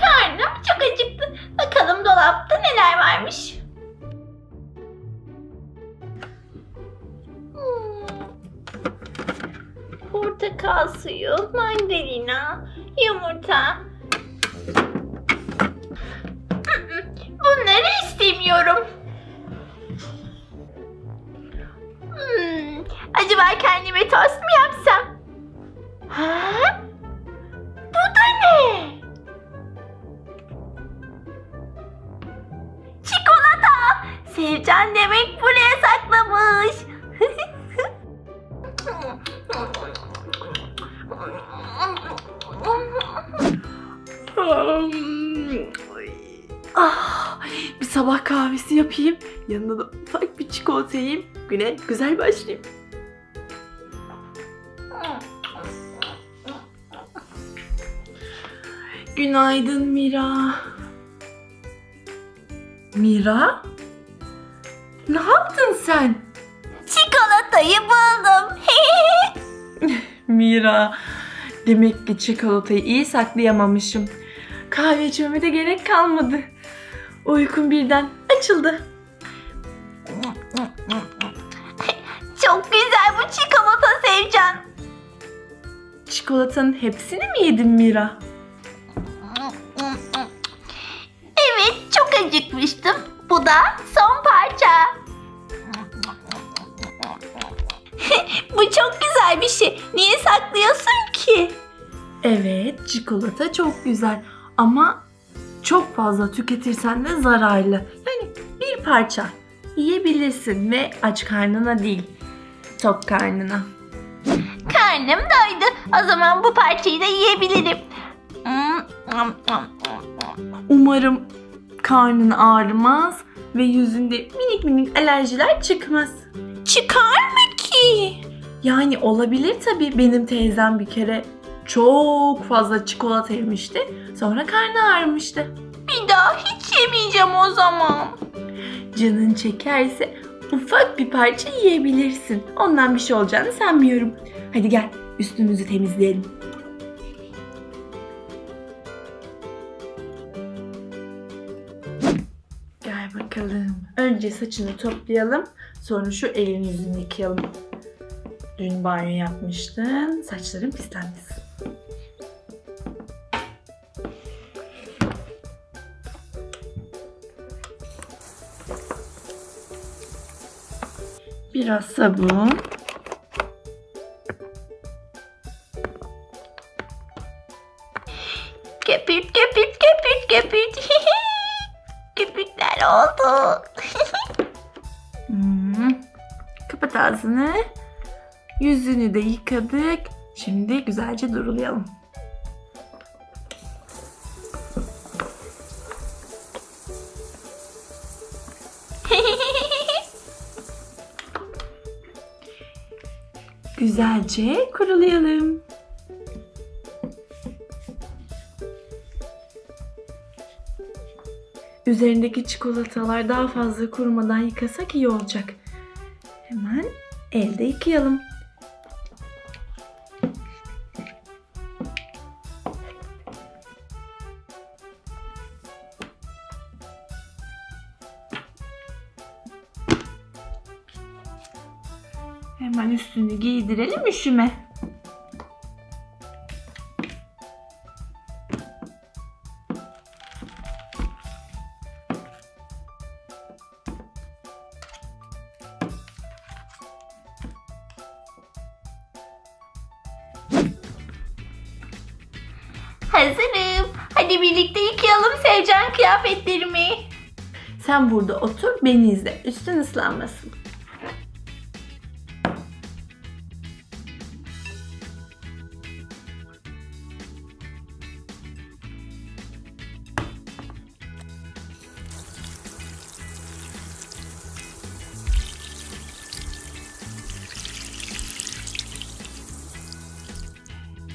Karnım çok acıktı. Bakalım dolapta neler varmış. Hmm. Portakal suyu, mandalina, yumurta. Bunları istemiyorum. Hmm, acaba kendime tost mu yapsam? Ha? Sevcan demek buraya saklamış. Ah, bir sabah kahvesi yapayım. Yanına da ufak bir çikolata yiyeyim. Güne güzel başlayayım. Günaydın Mira. Mira? Ne yaptın sen? Çikolatayı buldum. Mira. Demek ki çikolatayı iyi saklayamamışım. Kahve içmeme de gerek kalmadı. Uykum birden açıldı. Çok güzel bu çikolata Sevcan. Çikolatanın hepsini mi yedin Mira? Evet çok acıkmıştım. Bu da son parça. bu çok güzel bir şey. Niye saklıyorsun ki? Evet, çikolata çok güzel ama çok fazla tüketirsen de zararlı. Yani bir parça yiyebilirsin ve aç karnına değil, tok karnına. Karnım doydu. O zaman bu parçayı da yiyebilirim. Umarım karnın ağrımaz ve yüzünde minik minik alerjiler çıkmaz. Çıkar mı Yani olabilir tabii benim teyzem bir kere çok fazla çikolata yemişti. Sonra karnı ağrımıştı. Bir daha hiç yemeyeceğim o zaman. Canın çekerse ufak bir parça yiyebilirsin. Ondan bir şey olacağını sanmıyorum. Hadi gel üstümüzü temizleyelim. Gel bakalım. Önce saçını toplayalım. Sonra şu elini yüzünü yıkayalım. Dün banyo yapmıştın. Saçların pislenmesin. Biraz sabun. Köpürt köpürt köpürt köpürt. Köpürtler oldu. Hmm. Kapat ağzını. Yüzünü de yıkadık. Şimdi güzelce durulayalım. Güzelce kurulayalım. Üzerindeki çikolatalar daha fazla kurumadan yıkasak iyi olacak. Hemen elde yıkayalım. Hemen üstünü giydirelim üşüme. Hazırım. Hadi birlikte yıkayalım Sevcan kıyafetlerimi. Sen burada otur beni izle. Üstün ıslanmasın.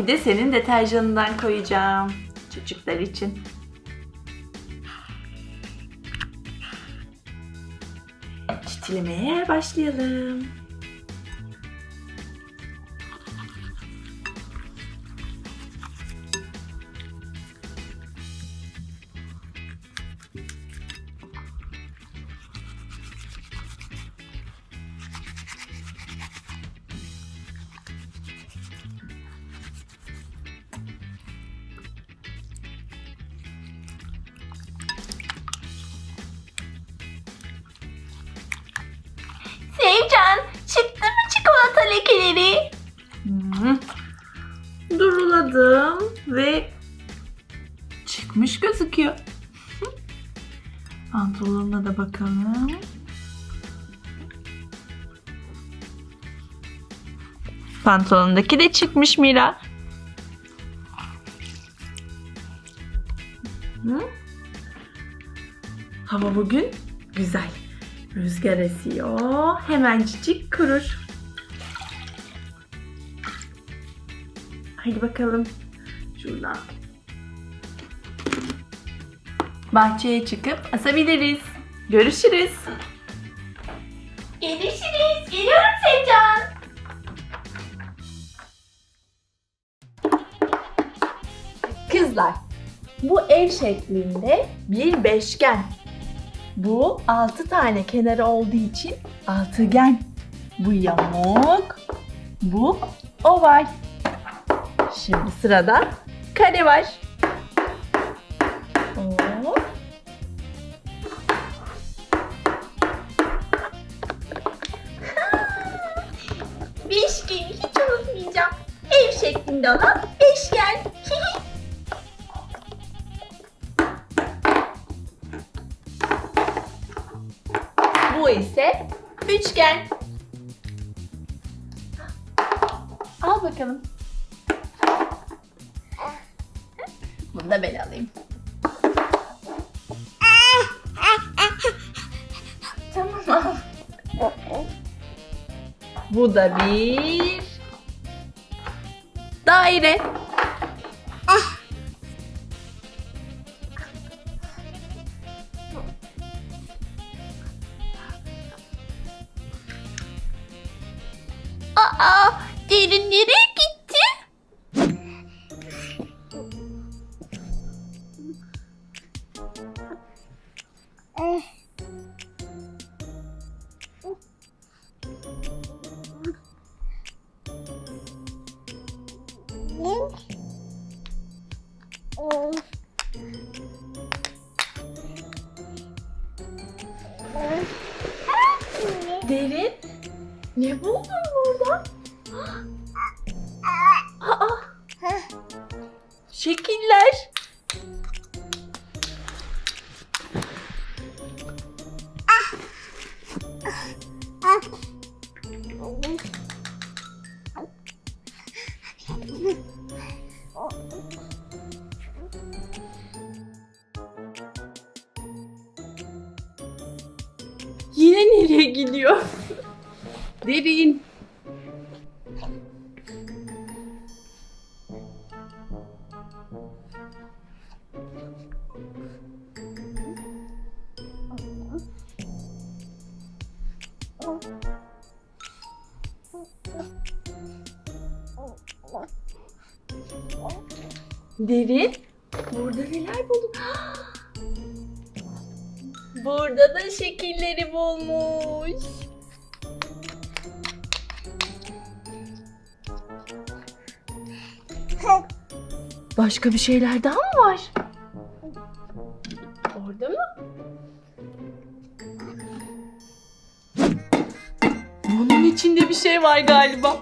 Bir de senin deterjanından koyacağım çocuklar için. Çitilemeye başlayalım. Ve çıkmış gözüküyor. Pantolonuna da bakalım. Pantolondaki de çıkmış Mira. Hı? Hava bugün güzel. Rüzgar esiyor. Hemencik kurur. Hadi bakalım. Şuradan. Bahçeye çıkıp asabiliriz. Görüşürüz. Görüşürüz. Geliyorum Sevcan. Kızlar, bu ev şeklinde bir beşgen. Bu altı tane kenarı olduğu için altıgen. Bu yamuk, bu oval. Şimdi sırada kare var. Hop. Beşgen hiç unutmayacağım. Ev şeklinde olan Bu da bir daire. Derin. Ne buldun burada? Aa, şekiller. Derin. Burada neler buldun? Burada da şekilleri bulmuş. Başka bir şeyler daha mı var? Bir şey var galiba.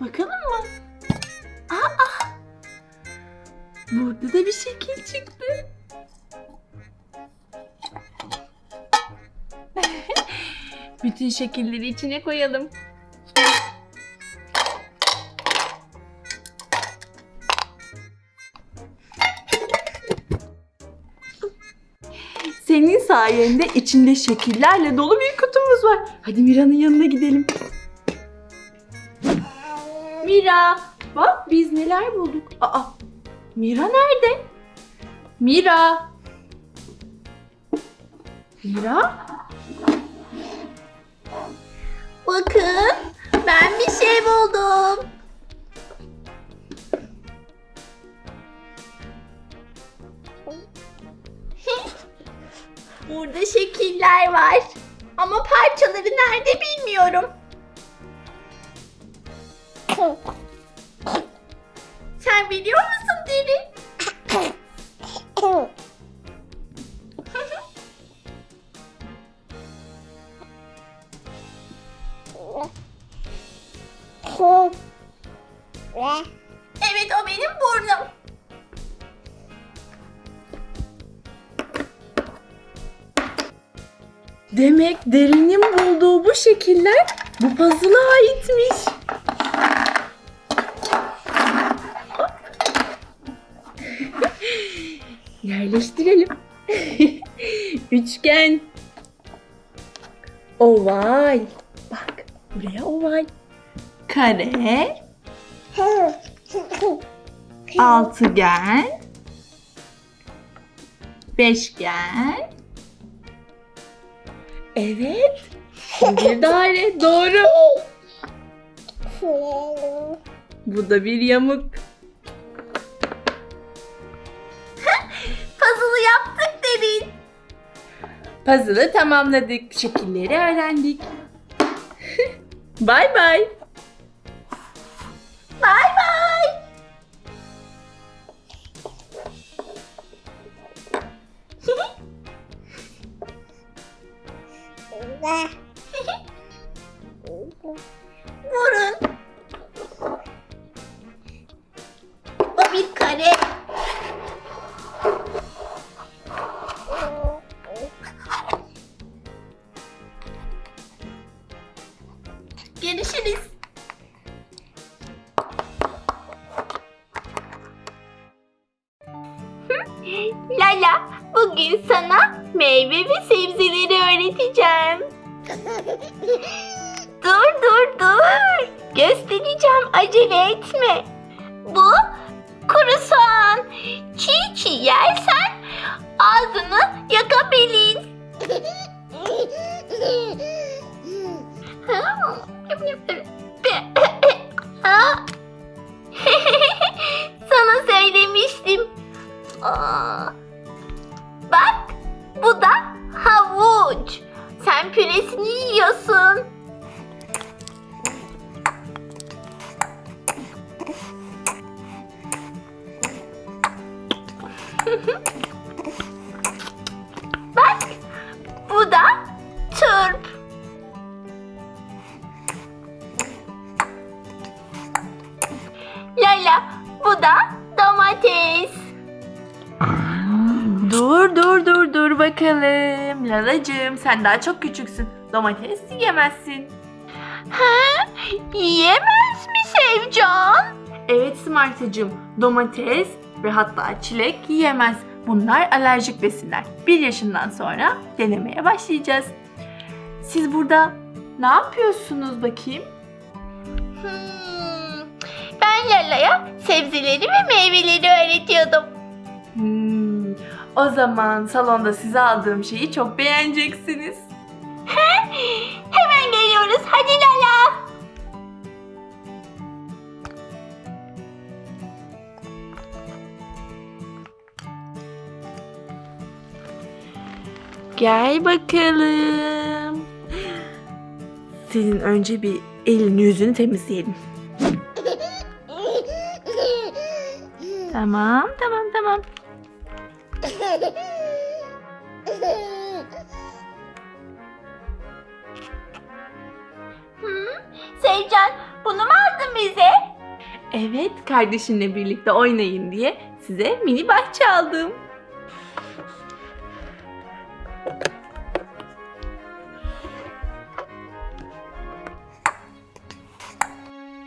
Bakalım mı? Aa! Burada da bir şekil çıktı. Bütün şekilleri içine koyalım. Senin sayende içinde şekillerle dolu bir kutumuz var. Hadi Mira'nın yanına gidelim. Mira, bak biz neler bulduk. Aa, Mira nerede? Mira. Mira? Bakın ben bir şey buldum. Burada şekiller var. Ama parçaları nerede bilmiyorum. Sen biliyor musun Deri? derinin bulduğu bu şekiller bu puzzle'a aitmiş. Yerleştirelim. Üçgen. Oval. Bak buraya oval. Kare. Altıgen. Beşgen. Evet. Bir daire. Doğru. Bu da bir yamuk. Puzzle'ı yaptık derin. Puzzle'ı tamamladık. Şekilleri öğrendik. Bay bay. Bay bay. Yeah. Sen daha çok küçüksün. Domates yiyemezsin. Ha? Yiyemez mi Sevcan? Evet Smart'cığım domates ve hatta çilek yiyemez. Bunlar alerjik besinler. Bir yaşından sonra denemeye başlayacağız. Siz burada ne yapıyorsunuz bakayım? Hmm, Ben Lala'ya sebzeleri ve meyveleri öğretiyordum. O zaman salonda size aldığım şeyi çok beğeneceksiniz. Hemen geliyoruz. Hadi Lala. Gel bakalım. Senin önce bir elini yüzünü temizleyelim. Tamam, tamam, tamam. Hmm, Sevcan bunu mu aldın bize? Evet, kardeşinle birlikte oynayın diye size mini bahçe aldım.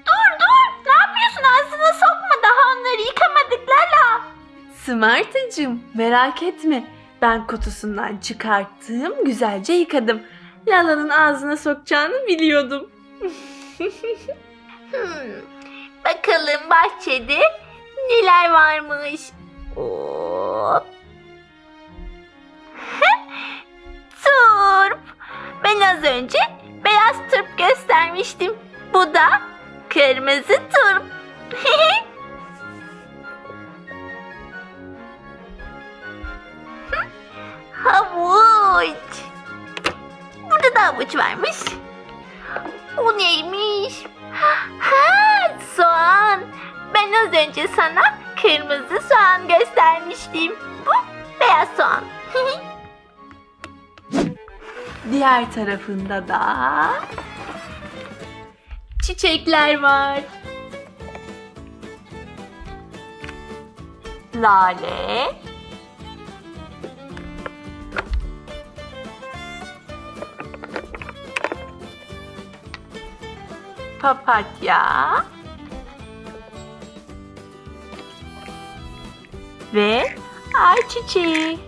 Dur dur. Ne yapıyorsun? Ağzına sokma. Daha onları yıkamadık Lala. Smart'cığım merak etme. Ben kutusundan çıkarttım, güzelce yıkadım. Lala'nın ağzına sokacağını biliyordum. Hmm, Bakalım bahçede neler varmış. Turp. Ben az önce beyaz turp göstermiştim. Bu da kırmızı turp. havuç. Burada da havuç varmış. O neymiş? Ha, soğan. Ben az önce sana kırmızı soğan göstermiştim. Bu beyaz soğan. Diğer tarafında da çiçekler var. Lale. Papatya. Ve ayçiçeği.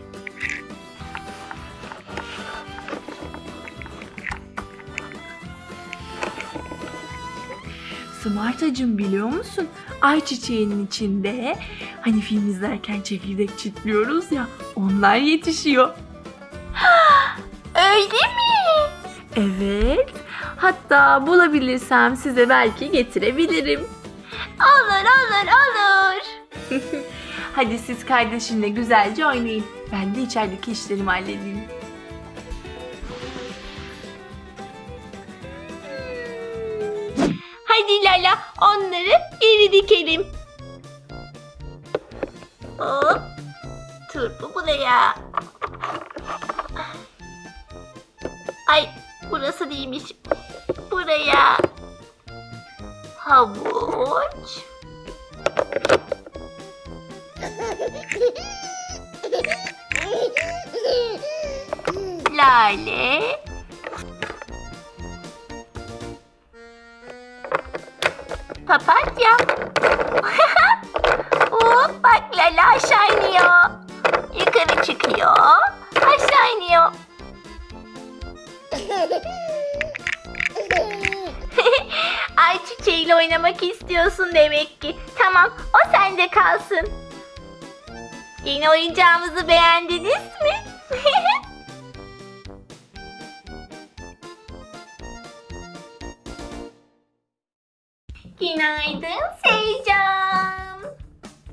Smartacığım biliyor musun? Ayçiçeğinin içinde hani film izlerken çekirdek çitliyoruz ya onlar yetişiyor. Öyle mi? Evet. Hatta bulabilirsem size belki getirebilirim. Olur olur olur. Hadi siz kardeşinle güzelce oynayın. Ben de içerideki işlerimi halledeyim. Hadi Lala onları geri dikelim. Hop. Turpu buraya. Ay burası değilmiş. Buraya. Havuç. Lale. Papatya. Hop bak Lala aşağı iniyor. Yukarı çıkıyor. Çiçeğiyle oynamak istiyorsun demek ki. Tamam o sende kalsın. Yeni oyuncağımızı beğendiniz mi? Günaydın Seycan.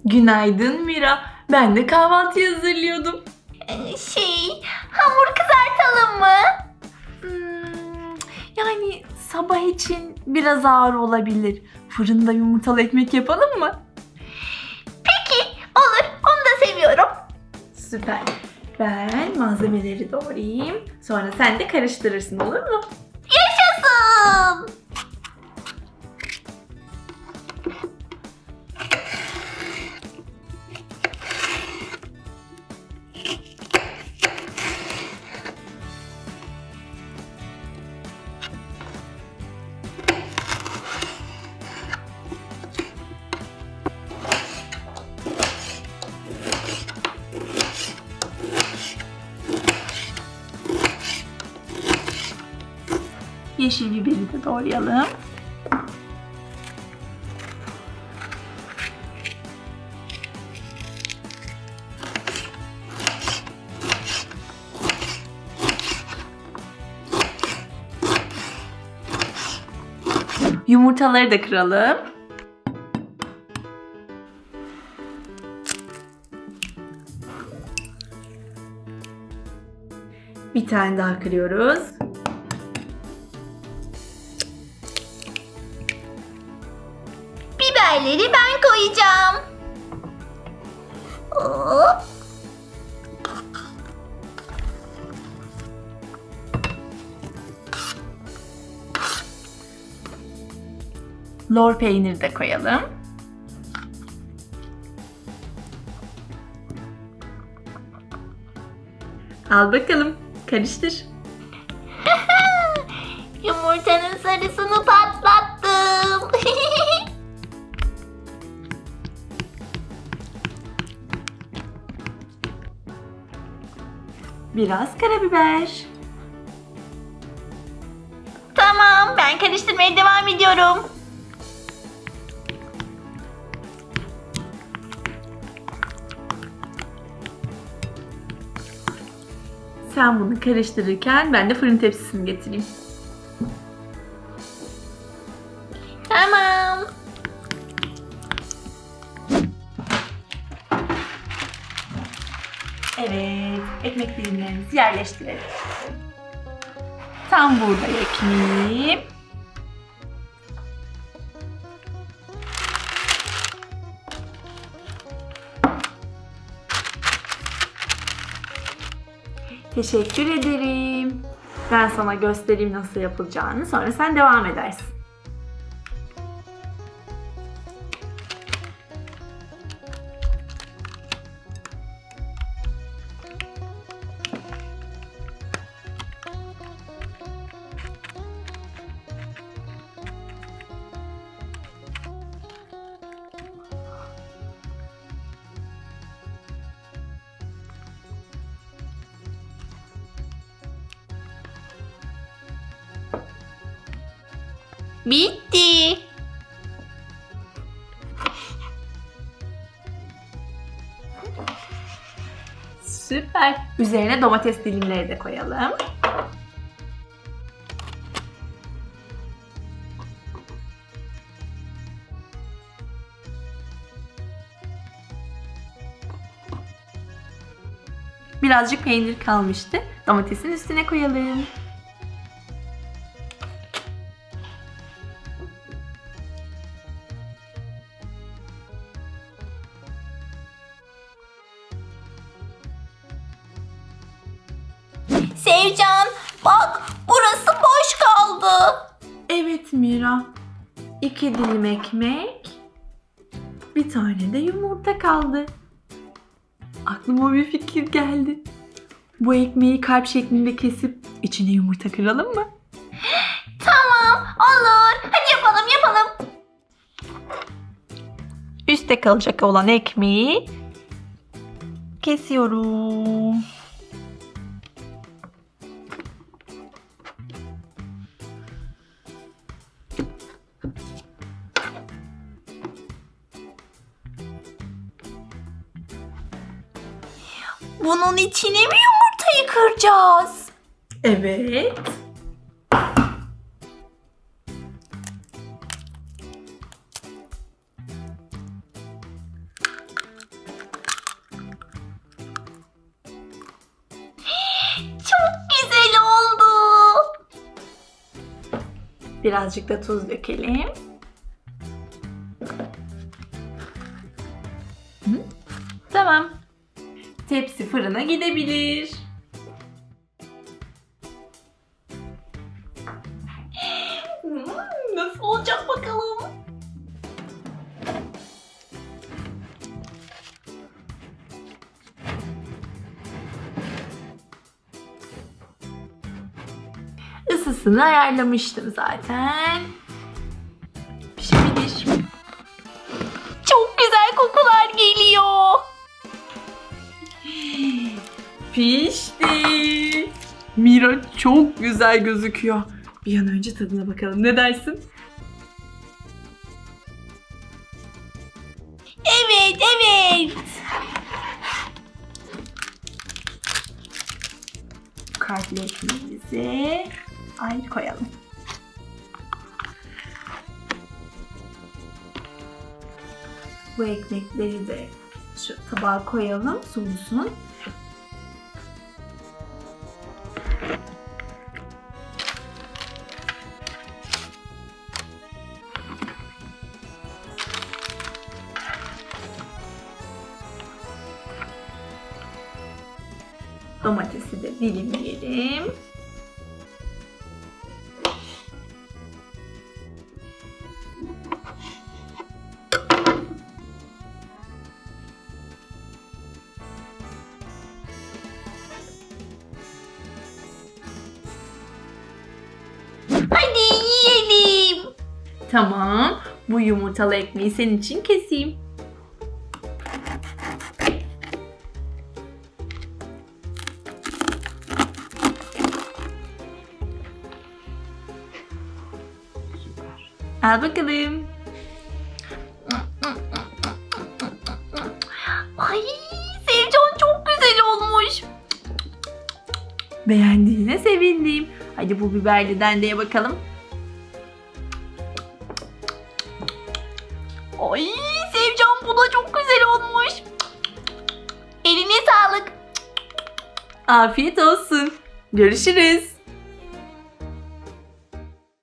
Günaydın Mira. Ben de kahvaltı hazırlıyordum. Ee, Şey, hamur kızartalım mı? Hmm, yani sabah için biraz ağır olabilir. Fırında yumurtalı ekmek yapalım mı? Peki, olur. Onu da seviyorum. Süper. Ben malzemeleri doğrayayım. Sonra sen de karıştırırsın olur mu? Yaşasın. Yeşil biberi de doğrayalım. Yumurtaları da kıralım. Bir tane daha kırıyoruz. Biberleri ben koyacağım. Hop. Lor peyniri de koyalım. Al bakalım. Karıştır. Biraz karabiber. tamam, ben karıştırmaya devam ediyorum. Sen bunu karıştırırken ben de fırın tepsisini getireyim. Yerleştirelim. Tam burada ekmeğim. Teşekkür ederim. Ben sana göstereyim nasıl yapılacağını. Sonra sen devam edersin. Bitti. Süper. Üzerine domates dilimleri de koyalım. Birazcık peynir kalmıştı. Domatesin üstüne koyalım. İki dilim ekmek. Bir tane de yumurta kaldı. Aklıma bir fikir geldi. Bu ekmeği kalp şeklinde kesip içine yumurta kıralım mı? Tamam olur. Hadi yapalım yapalım. Üste kalacak olan ekmeği kesiyorum. Bunun içine mi yumurtayı kıracağız? Evet. Çok güzel oldu. Birazcık da tuz dökelim. Tepsi fırına gidebilir. Hmm, nasıl olacak bakalım? Isısını ayarlamıştım zaten. Çok güzel gözüküyor. Bir an önce tadına bakalım. Ne dersin? Evet evet. Kalpli ekmeğimizi ayrı koyalım. Bu ekmekleri de şu tabağa koyalım soğusun. Tamam. Bu yumurtalı ekmeği senin için keseyim. Al bakalım. Ay Sevcan çok güzel olmuş. Beğendiğine sevindim. Hadi bu biberliden de ye bakalım. Afiyet olsun. Görüşürüz.